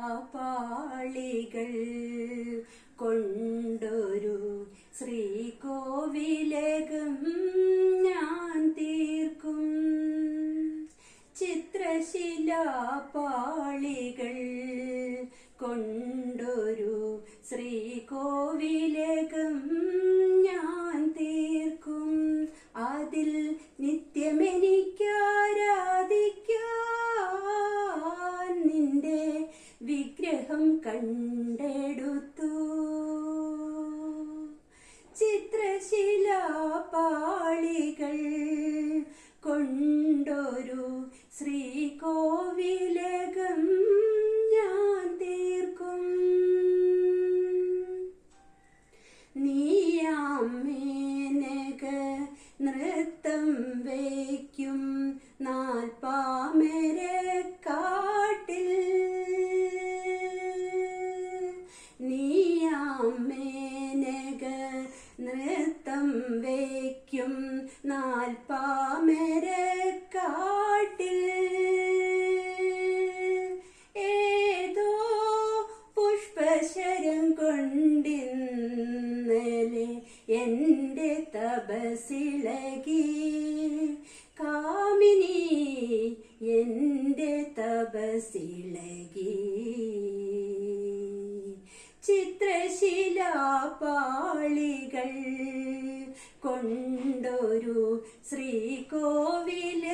ചിത്രശിലാപാളികൾ കൊണ്ടൊരു ശ്രീകോവിലകം ഞാൻ തീർക്കും. ചിത്രശിലാപാളികൾ കൊണ്ടൊരു ശ്രീകോവിലകം വിഗ്രഹം കണ്ടെടുത്തു. ചിത്രശിലാപാളികൾ കൊണ്ടൊരു ശ്രീകോവിലകം ഞാൻ തീർക്കും. നീയാമേനക നൃത്തം നീയാമേനക നൃത്തം വയ്ക്കും നാൽപ്പാമര കാട്ടിൽ ഏതോ പുഷ്പശരം കൊണ്ടിന്നലെ എന്റെ തപസിളകി കാമിനി എന്റെ തപസിളകി ചിത്രശിലാപാളികൾ കൊണ്ടൊരു ശ്രീകോവിലകം